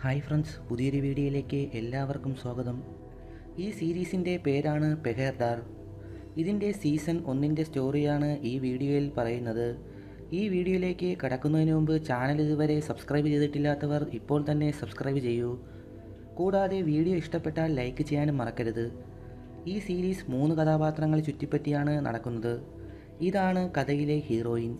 Hi friends പുതിയൊരു വീഡിയോയിലേക്ക് എല്ലാവർക്കും സ്വാഗതം. ഈ സീരീസിന്റെ പേരാണ് പെഹർദാർ. ഇതിന്റെ സീസൺ ഒന്നിന്റെ സ്റ്റോറിയാണ് ഈ വീഡിയോയിൽ പറയുന്നത്. ഈ വീഡിയോയിലേക്ക് കടക്കുന്നതിന് മുമ്പ് ചാനൽ ഇതുവരെ സബ്സ്ക്രൈബ് ചെയ്തിട്ടില്ലാത്തവർ ഇപ്പോൾ തന്നെ സബ്സ്ക്രൈബ് ചെയ്യൂ. കൂടാതെ വീഡിയോ ഇഷ്ടപ്പെട്ടാൽ ലൈക്ക് ചെയ്യാനും മറക്കരുത്. ഈ സീരീസ് മൂന്ന് കഥാപാത്രങ്ങളെ ചുറ്റിപ്പറ്റിയാണ് നടക്കുന്നത്. ഇതാണ് കഥയിലെ ഹീറോയിൻ.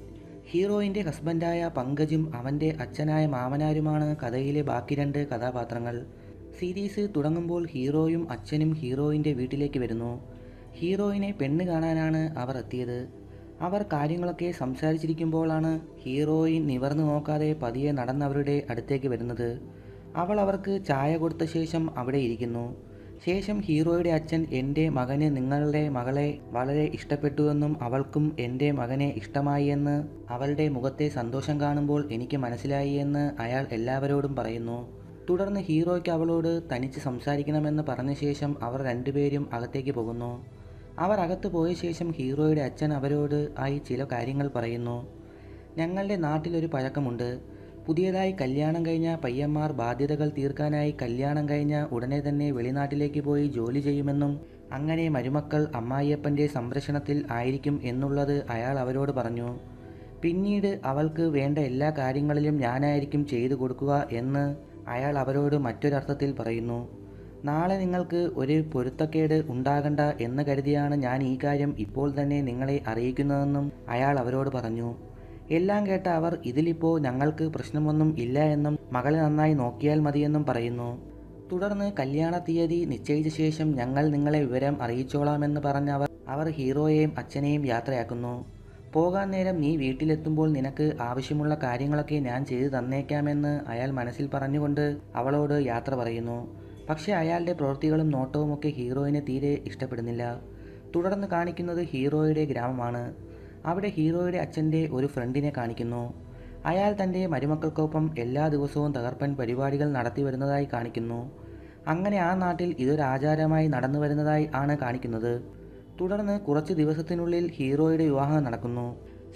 ഹീറോയിന്റെ ഹസ്ബൻഡായ പങ്കജും അവന്റെ അച്ഛനായ മാമനാരുമാണ് കഥയിലെ ബാക്കി രണ്ട് കഥാപാത്രങ്ങൾ. സീരീസ് തുടങ്ങുമ്പോൾ ഹീറോയും അച്ഛനും ഹീറോയിന്റെ വീട്ടിലേക്ക് വരുന്നു. ഹീറോയിനെ പെണ്ണ് കാണാനാണ് അവർ എത്തിയത്. അവർ കാര്യങ്ങളൊക്കെ സംസാരിച്ചിരിക്കുമ്പോഴാണ് ഹീറോയിൻ നിവർന്നു നോക്കാതെ പതിയെ നടന്നവരുടെ അടുത്തേക്ക് വരുന്നത്. അവൾ അവർക്ക് ചായ കൊടുത്ത ശേഷം അവിടെ ഇരിക്കുന്നു. ശേഷം ഹീറോയുടെ അച്ഛൻ എന്റെ മകന് നിങ്ങളുടെ മകളെ വളരെ ഇഷ്ടപ്പെട്ടുവെന്നും അവൾക്കും എന്റെ മകനെ ഇഷ്ടമായി എന്ന് അവളുടെ മുഖത്തെ സന്തോഷം കാണുമ്പോൾ എനിക്ക് മനസ്സിലായി എന്ന് അയാൾ എല്ലാവരോടും പറയുന്നു. തുടർന്ന് ഹീറോയ്ക്ക് അവളോട് തനിച്ച് സംസാരിക്കണമെന്ന് പറഞ്ഞ ശേഷം അവർ രണ്ടുപേരും അകത്തേക്ക് പോകുന്നു. അവർ അകത്ത് പോയ ശേഷം ഹീറോയുടെ അച്ഛൻ അവരോട് ആയി ചില കാര്യങ്ങൾ പറയുന്നു. ഞങ്ങളുടെ നാട്ടിലൊരു പഴക്കമുണ്ട്. പുതിയതായി കല്യാണം കഴിഞ്ഞ പയ്യന്മാർ ബാധ്യതകൾ തീർക്കാനായി കല്യാണം കഴിഞ്ഞ ഉടനെ തന്നെ വെളിനാട്ടിലേക്ക് പോയി ജോലി ചെയ്യുമെന്നും അങ്ങനെ മരുമക്കൾ അമ്മായിയപ്പന്റെ സംരക്ഷണത്തിൽ ആയിരിക്കും എന്നുള്ളത് അയാൾ അവരോട് പറഞ്ഞു. പിന്നീട് അവൾക്ക് വേണ്ട എല്ലാ കാര്യങ്ങളിലും ഞാനായിരിക്കും ചെയ്തു കൊടുക്കുക എന്ന് അയാൾ അവരോട് മറ്റൊരർത്ഥത്തിൽ പറയുന്നു. നാളെ നിങ്ങൾക്ക് ഒരു പൊരുത്തക്കേട് ഉണ്ടാകണ്ട എന്ന് കരുതിയാണ് ഞാൻ ഈ കാര്യം ഇപ്പോൾ തന്നെ നിങ്ങളെ അറിയിക്കുന്നതെന്നും അയാൾ അവരോട് പറഞ്ഞു. എല്ലാം കേട്ട അവർ ഇതിലിപ്പോൾ ഞങ്ങൾക്ക് പ്രശ്നമൊന്നും ഇല്ല എന്നും മകളെ നന്നായി നോക്കിയാൽ മതിയെന്നും പറയുന്നു. തുടർന്ന് കല്യാണ തീയതി നിശ്ചയിച്ച ശേഷം ഞങ്ങൾ നിങ്ങളെ വിവരം അറിയിച്ചോളാമെന്ന് പറഞ്ഞ അവർ അവർ ഹീറോയെയും അച്ഛനെയും യാത്രയാക്കുന്നു. പോകാൻ നേരം നീ വീട്ടിലെത്തുമ്പോൾ നിനക്ക് ആവശ്യമുള്ള കാര്യങ്ങളൊക്കെ ഞാൻ ചെയ്തു തന്നേക്കാമെന്ന് അയാൾ മനസ്സിൽ പറഞ്ഞുകൊണ്ട് അവളോട് യാത്ര പറയുന്നു. പക്ഷേ അയാളുടെ പ്രവൃത്തികളും നോട്ടവുമൊക്കെ ഹീറോയിനെ തീരെ ഇഷ്ടപ്പെടുന്നില്ല. തുടർന്ന് കാണിക്കുന്നത് ഹീറോയുടെ ഗ്രാമമാണ്. അവിടെ ഹീറോയുടെ അച്ഛന്റെ ഒരു ഫ്രണ്ടിനെ കാണിക്കുന്നു. അയാൾ തന്റെ മരുമക്കൾക്കൊപ്പം എല്ലാ ദിവസവും തകർപ്പൻ പരിപാടികൾ നടത്തി വരുന്നതായി കാണിക്കുന്നു. അങ്ങനെ ആ നാട്ടിൽ ഇതൊരു ആചാരമായി നടന്നു വരുന്നതായി ആണ് കാണിക്കുന്നത്. തുടർന്ന് കുറച്ച് ദിവസത്തിനുള്ളിൽ ഹീറോയുടെ വിവാഹം നടക്കുന്നു.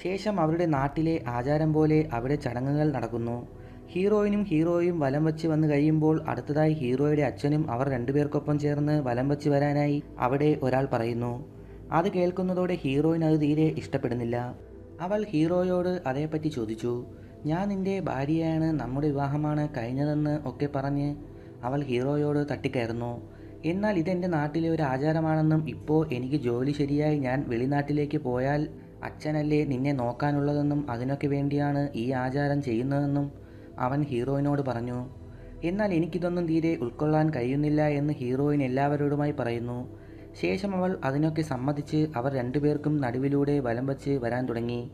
ശേഷം അവരുടെ നാട്ടിലെ ആചാരം പോലെ അവിടെ ചടങ്ങുകൾ നടക്കുന്നു. ഹീറോയിനും ഹീറോയും വലം വച്ച് വന്നു കഴിയുമ്പോൾ അടുത്തതായി ഹീറോയുടെ അച്ഛനും അവർ രണ്ടുപേർക്കൊപ്പം ചേർന്ന് വലം വച്ച് വരാനായി അവിടെ ഒരാൾ പറയുന്നു. അത് കേൾക്കുന്നതോടെ ഹീറോയിന് അത് തീരെ ഇഷ്ടപ്പെടുന്നില്ല. അവൾ ഹീറോയോട് അതേപ്പറ്റി ചോദിച്ചു ഞാൻ നിന്റെ ഭാര്യയാണ് നമ്മുടെ വിവാഹമാണ് കഴിഞ്ഞതെന്ന് ഒക്കെ പറഞ്ഞ് അവൾ ഹീറോയോട് തട്ടിക്കയറുന്നു. എന്നാൽ ഇതെന്റെ നാട്ടിലെ ഒരു ആചാരമാണെന്നും ഇപ്പോൾ എനിക്ക് ജോലി ശരിയായി ഞാൻ വെളിനാട്ടിലേക്ക് പോയാൽ അച്ഛനല്ലേ നിന്നെ നോക്കാനുള്ളതെന്നും അതിനൊക്കെ വേണ്ടിയാണ് ഈ ആചാരം ചെയ്യുന്നതെന്നും അവൻ ഹീറോയിനോട് പറഞ്ഞു. എന്നാൽ എനിക്കിതൊന്നും തീരെ ഉൾക്കൊള്ളാൻ കഴിയുന്നില്ല എന്ന് ഹീറോയിൻ എല്ലാവരോടുമായി പറയുന്നു. ശേഷം അവൾ അതിനൊക്കെ സമ്മതിച്ച് അവർ രണ്ടുപേർക്കും നടുവിലൂടെ വലം വച്ച് വരാൻ തുടങ്ങി.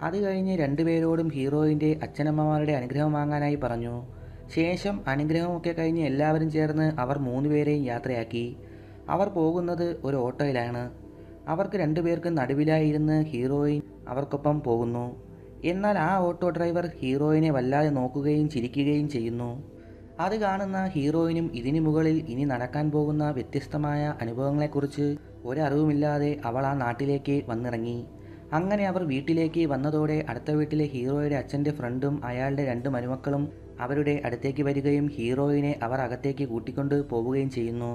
അത് കഴിഞ്ഞ് രണ്ടുപേരോടും ഹീറോയിന്റെ അച്ഛനമ്മമാരുടെ അനുഗ്രഹം വാങ്ങാനായി പറഞ്ഞു. ശേഷം അനുഗ്രഹമൊക്കെ കഴിഞ്ഞ് എല്ലാവരും ചേർന്ന് അവർ മൂന്നുപേരെയും യാത്രയാക്കി. അവർ പോകുന്നത് ഒരു ഓട്ടോയിലാണ്. അവർക്ക് രണ്ടുപേർക്കും നടുവിലായിരുന്ന് ഹീറോയിൻ അവർക്കൊപ്പം പോകുന്നു. എന്നാൽ ആ ഓട്ടോ ഡ്രൈവർ ഹീറോയിനെ വല്ലാതെ നോക്കുകയും ചിരിക്കുകയും ചെയ്യുന്നു. അത് കാണുന്ന ഹീറോയിനും ഇതിനു മുകളിൽ ഇനി നടക്കാൻ പോകുന്ന വ്യത്യസ്തമായ അനുഭവങ്ങളെക്കുറിച്ച് ഒരറിവുമില്ലാതെ അവൾ ആ നാട്ടിലേക്ക് വന്നിറങ്ങി. അങ്ങനെ അവർ വീട്ടിലേക്ക് വന്നതോടെ അടുത്ത വീട്ടിലെ ഹീറോയുടെ അച്ഛന്റെ ഫ്രണ്ടും അയാളുടെ രണ്ട് മരുമക്കളും അവരുടെ അടുത്തേക്ക് വരികയും ഹീറോയിനെ അവർ അകത്തേക്ക് കൂട്ടിക്കൊണ്ട് പോവുകയും ചെയ്യുന്നു.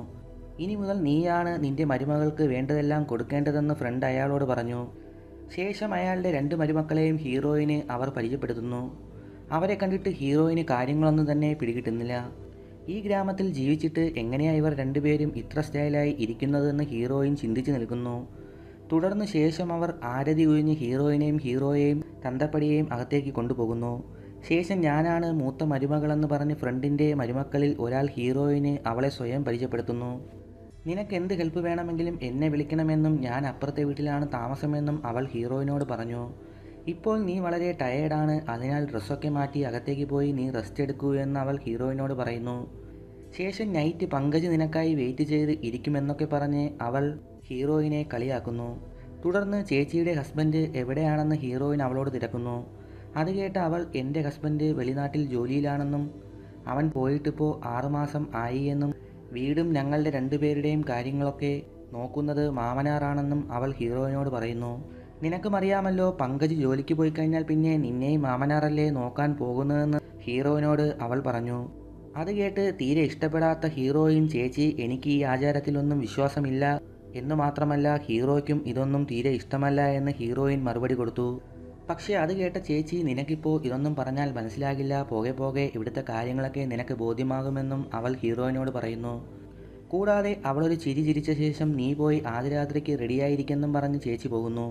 ഇനി മുതൽ നീയാണ് നിന്റെ മരുമകൾക്ക് വേണ്ടതെല്ലാം കൊടുക്കേണ്ടതെന്ന് ഫ്രണ്ട് അയാളോട് പറഞ്ഞു. ശേഷം അയാളുടെ രണ്ട് മരുമക്കളെയും ഹീറോയിനെ അവർ പരിചയപ്പെടുത്തുന്നു. അവരെ കണ്ടിട്ട് ഹീറോയിന് കാര്യങ്ങളൊന്നും തന്നെ പിടികിട്ടുന്നില്ല. ഈ ഗ്രാമത്തിൽ ജീവിച്ചിട്ട് എങ്ങനെയാണ് ഇവർ രണ്ടുപേരും ഇത്ര സ്റ്റൈലായി ഇരിക്കുന്നതെന്ന് ഹീറോയിൻ ചിന്തിച്ചു നിൽക്കുന്നു. തുടർന്ന് ശേഷം അവർ ആരതി ഒഴിഞ്ഞ് ഹീറോയിനെയും ഹീറോയെയും തന്തപ്പടിയെയും അകത്തേക്ക് കൊണ്ടുപോകുന്നു. ശേഷം ഞാനാണ് മൂത്ത മരുമകളെന്ന് പറഞ്ഞ് ഫ്രണ്ടിന്റെ മരുമക്കളിൽ ഒരാൾ ഹീറോയിന് അവളെ സ്വയം പരിചയപ്പെടുത്തുന്നു. നിനക്ക് എന്ത് ഹെൽപ്പ് വേണമെങ്കിലും എന്നെ വിളിക്കണമെന്നും ഞാൻ അപ്പുറത്തെ വീട്ടിലാണ് താമസമെന്നും അവൾ ഹീറോയിനോട് പറഞ്ഞു. ഇപ്പോൾ നീ വളരെ ടയേർഡാണ് അതിനാൽ ഡ്രസ്സൊക്കെ മാറ്റി അകത്തേക്ക് പോയി നീ റെസ്റ്റ് എടുക്കൂ എന്ന് അവൾ ഹീറോയിനോട് പറയുന്നു. ശേഷം നൈറ്റ് പങ്കജ് നിനക്കായി വെയിറ്റ് ചെയ്ത് ഇരിക്കുമെന്നൊക്കെ പറഞ്ഞ് അവൾ ഹീറോയിനെ കളിയാക്കുന്നു. തുടർന്ന് ചേച്ചിയുടെ ഹസ്ബൻഡ് എവിടെയാണെന്ന് ഹീറോയിൻ അവളോട് തിരക്കുന്നു. അത് കേട്ട അവൾ എന്റെ ഹസ്ബൻഡ് വെളിനാട്ടിൽ ജോലിയിലാണെന്നും അവൻ പോയിട്ടിപ്പോൾ ആറുമാസം ആയി എന്നും വീടും ഞങ്ങളുടെ രണ്ടുപേരുടെയും കാര്യങ്ങളൊക്കെ നോക്കുന്നത് മാമനാറാണെന്നും അവൾ ഹീറോയിനോട് പറയുന്നു. നിനക്കും അറിയാമല്ലോ പങ്കജ് ജോലിക്ക് പോയി കഴിഞ്ഞാൽ പിന്നെ നിന്നെയും മാമനാറല്ലേ നോക്കാൻ പോകുന്നതെന്ന് ഹീറോയിനോട് അവൾ പറഞ്ഞു. അത് കേട്ട് തീരെ ഇഷ്ടപ്പെടാത്ത ഹീറോയിൻ ചേച്ചി എനിക്ക് ഈ ആചാരത്തിലൊന്നും വിശ്വാസമില്ല എന്ന് മാത്രമല്ല ഹീറോയ്ക്കും ഇതൊന്നും തീരെ ഇഷ്ടമല്ല എന്ന് ഹീറോയിൻ മറുപടി കൊടുത്തു. പക്ഷേ അത് കേട്ട ചേച്ചി നിനക്കിപ്പോൾ ഇതൊന്നും പറഞ്ഞാൽ മനസ്സിലാകില്ല പോകെ പോകെ ഇവിടുത്തെ കാര്യങ്ങളൊക്കെ നിനക്ക് ബോധ്യമാകുമെന്നും അവൾ ഹീറോയിനോട് പറയുന്നു. കൂടാതെ അവളൊരു ചിരി ചിരിച്ച ശേഷം നീ പോയി ആദ്യ രാത്രിക്ക് റെഡിയായിരിക്കെന്നും പറഞ്ഞ് ചേച്ചി പോകുന്നു.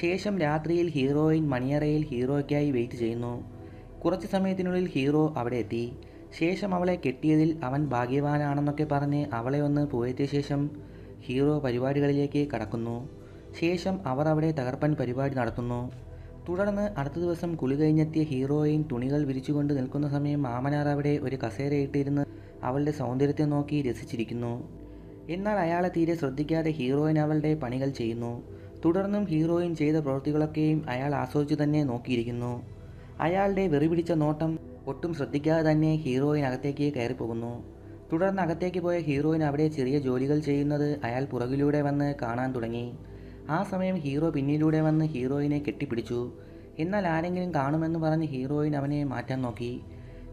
ശേഷം രാത്രിയിൽ ഹീറോയിൻ മണിയറയിൽ ഹീറോയ്ക്കായി വെയിറ്റ് ചെയ്യുന്നു. കുറച്ച് സമയത്തിനുള്ളിൽ ഹീറോ അവിടെ എത്തി. ശേഷം അവളെ കെട്ടിയതിൽ അവൻ ഭാഗ്യവാനാണെന്നൊക്കെ പറഞ്ഞ് അവളെ ഒന്ന് പോയത്തിയ ശേഷം ഹീറോ പരിപാടികളിലേക്ക് കടക്കുന്നു. ശേഷം അവർ അവിടെ തകർപ്പൻ പരിപാടി നടത്തുന്നു. തുടർന്ന് അടുത്ത ദിവസം കുളി കഴിഞ്ഞെത്തിയ ഹീറോയിൻ തുണികൾ വിരിച്ചുകൊണ്ട് നിൽക്കുന്ന സമയം മാമനാർ അവിടെ ഒരു കസേരയിട്ടിരുന്ന് അവളുടെ സൗന്ദര്യത്തെ നോക്കി രസിച്ചിരിക്കുന്നു. എന്നാൽ അയാളെ തീരെ ശ്രദ്ധിക്കാതെ ഹീറോയിൻ അവളുടെ പണികൾ ചെയ്യുന്നു. തുടർന്നും ഹീറോയിൻ ചെയ്ത പ്രവൃത്തികളൊക്കെയും അയാൾ ആസ്വദിച്ചു തന്നെ നോക്കിയിരിക്കുന്നു. അയാളുടെ വെറി പിടിച്ച നോട്ടം ഒട്ടും ശ്രദ്ധിക്കാതെ തന്നെ ഹീറോയിൻ അകത്തേക്ക് കയറിപ്പോകുന്നു. തുടർന്ന് അകത്തേക്ക് പോയ ഹീറോയിൻ അവിടെ ചെറിയ ജോലികൾ ചെയ്യുന്നത് അയാൾ പുറകിലൂടെ വന്ന് കാണാൻ തുടങ്ങി. ആ സമയം ഹീറോ പിന്നിലൂടെ വന്ന് ഹീറോയിനെ കെട്ടിപ്പിടിച്ചു. എന്നാൽ ആരെങ്കിലും കാണുമെന്ന് പറഞ്ഞ് ഹീറോയിൻ അവനെ മാറ്റാൻ നോക്കി.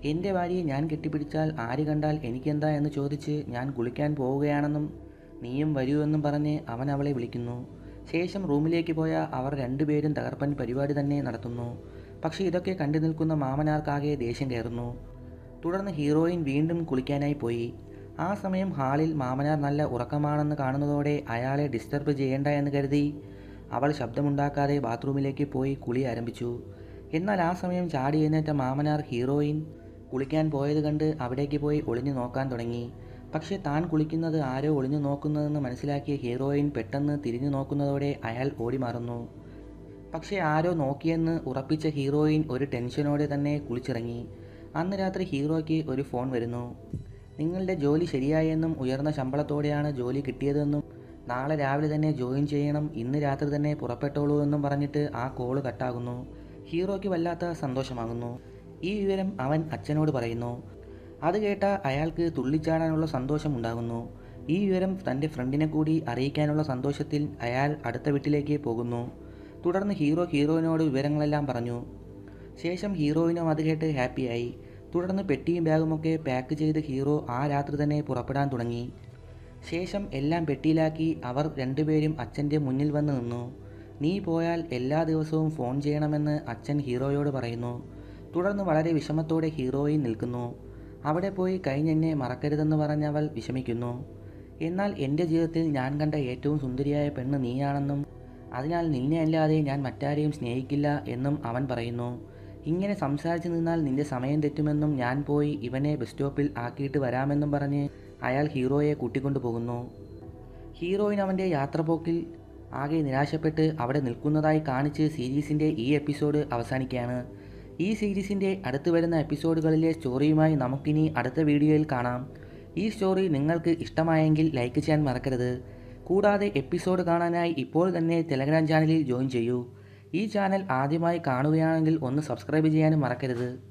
എന്റെ ഭാര്യയെ ഞാൻ കെട്ടിപ്പിടിച്ചാൽ ആര് കണ്ടാൽ എനിക്കെന്താ? എന്ന് ചോദിച്ച് ഞാൻ കുളിക്കാൻ പോവുകയാണെന്നും നീയും വരൂ എന്നും പറഞ്ഞ് അവൻ അവളെ വിളിക്കുന്നു. ശേഷം റൂമിലേക്ക് പോയ അവർ രണ്ടുപേരും തകർപ്പൻ പരിപാടി തന്നെ നടത്തുന്നു. പക്ഷേ ഇതൊക്കെ കണ്ടു നിൽക്കുന്ന മാമനാർക്കാകെ ദേഷ്യം കയറുന്നു. തുടർന്ന് ഹീറോയിൻ വീണ്ടും കുളിക്കാനായി പോയി. ആ സമയം ഹാളിൽ മാമനാർ നല്ല ഉറക്കമാണെന്ന് കാണുന്നതോടെ അയാളെ ഡിസ്റ്റർബ് ചെയ്യേണ്ട എന്ന് കരുതി അവൾ ശബ്ദമുണ്ടാക്കാതെ ബാത്റൂമിലേക്ക് പോയി കുളി ആരംഭിച്ചു. എന്നാൽ ആ സമയം ചാടി എഴുന്നേറ്റ മാമനാർ ഹീറോയിൻ കുളിക്കാൻ പോയത് കണ്ട് അവിടേക്ക് പോയി ഒളിഞ്ഞു നോക്കാൻ തുടങ്ങി. പക്ഷേ താൻ കുളിക്കുന്നത് ആരോ ഒളിഞ്ഞു നോക്കുന്നതെന്ന് മനസ്സിലാക്കിയ ഹീറോയിൻ പെട്ടെന്ന് തിരിഞ്ഞു നോക്കുന്നതോടെ അയാൾ ഓടി മാറുന്നു പക്ഷേ ആരോ നോക്കിയെന്ന് ഉറപ്പിച്ച ഹീറോയിൻ ഒരു ടെൻഷനോടെ തന്നെ കുളിച്ചിറങ്ങി. അന്ന് രാത്രി ഹീറോയ്ക്ക് ഒരു ഫോൺ വരുന്നു. നിങ്ങളുടെ ജോലി ശരിയായെന്നും ഉയർന്ന ശമ്പളത്തോടെയാണ് ജോലി കിട്ടിയതെന്നും നാളെ രാവിലെ തന്നെ ജോയിൻ ചെയ്യണം ഇന്ന് രാത്രി തന്നെ പുറപ്പെട്ടോളൂ എന്നും പറഞ്ഞിട്ട് ആ കോൾ കട്ടാകുന്നു. ഹീറോയ്ക്ക് വല്ലാത്ത സന്തോഷമാകുന്നു. ഈ വിവരം അവൻ അച്ഛനോട് പറയുന്നു. അത് കേട്ട അയാൾക്ക് തുള്ളിച്ചാടാനുള്ള സന്തോഷം ഉണ്ടാകുന്നു. ഈ വിവരം തന്റെ ഫ്രണ്ടിനെ കൂടി അറിയിക്കാനുള്ള സന്തോഷത്തിൽ അയാൾ അടുത്ത വീട്ടിലേക്ക് പോകുന്നു. തുടർന്ന് ഹീറോ ഹീറോയിനോട് വിവരങ്ങളെല്ലാം പറഞ്ഞു. ശേഷം ഹീറോയിനും അത് കേട്ട് ഹാപ്പിയായി തുടർന്ന് പെട്ടിയും ബാഗുമൊക്കെ പാക്ക് ചെയ്ത് ഹീറോ ആ രാത്രി തന്നെ പുറപ്പെടാൻ തുടങ്ങി. ശേഷം എല്ലാം പെട്ടിയിലാക്കി അവർ രണ്ടുപേരും അച്ഛന്റെ മുന്നിൽ വന്ന് നിന്നു. നീ പോയാൽ എല്ലാ ദിവസവും ഫോൺ ചെയ്യണമെന്ന് അച്ഛൻ ഹീറോയോട് പറയുന്നു. തുടർന്ന് വളരെ വിഷമത്തോടെ ഹീറോയിൽ നിൽക്കുന്നു. അവിടെ പോയി കഴിഞ്ഞെന്നെ മറക്കരുതെന്ന് പറഞ്ഞവൾ വിഷമിക്കുന്നു. എന്നാൽ എന്റെ ജീവിതത്തിൽ ഞാൻ കണ്ട ഏറ്റവും സുന്ദരിയായ പെണ്ണ് നീയാണെന്നും അതിനാൽ നിന്നെ അല്ലാതെ ഞാൻ മറ്റാരെയും സ്നേഹിക്കില്ല എന്നും അവൻ പറയുന്നു. ഇങ്ങനെ സംസാരിച്ചു നിന്നാൽ നിന്റെ സമയം തെറ്റുമെന്നും ഞാൻ പോയി ഇവനെ ബസ് സ്റ്റോപ്പിൽ ആക്കിയിട്ട് വരാമെന്നും പറഞ്ഞ് അയാൾ ഹീറോയെ കൂട്ടിക്കൊണ്ടു പോകുന്നു. ഹീറോയിൻ അവന്റെ യാത്രപോക്കിൽ ആകെ നിരാശപ്പെട്ട് അവിടെ നിൽക്കുന്നതായി കാണിച്ച് സീരീസിന്റെ ഈ എപ്പിസോഡ് അവസാനിക്കുകയാണ്. ഈ സീരീസിന്റെ അടുത്ത് വരുന്ന എപ്പിസോഡുകളിലെ സ്റ്റോറിയുമായി നമുക്കിനി അടുത്ത വീഡിയോയിൽ കാണാം. ഈ സ്റ്റോറി നിങ്ങൾക്ക് ഇഷ്ടമായെങ്കിൽ ലൈക്ക് ചെയ്യാൻ മറക്കരുത്. കൂടാതെ എപ്പിസോഡ് കാണാനായി ഇപ്പോൾ തന്നെ ടെലഗ്രാം ചാനലിൽ ജോയിൻ ചെയ്യൂ. ഈ ചാനൽ ആദ്യമായി കാണുകയാണെങ്കിൽ ഒന്ന് സബ്സ്ക്രൈബ് ചെയ്യാനും മറക്കരുത്.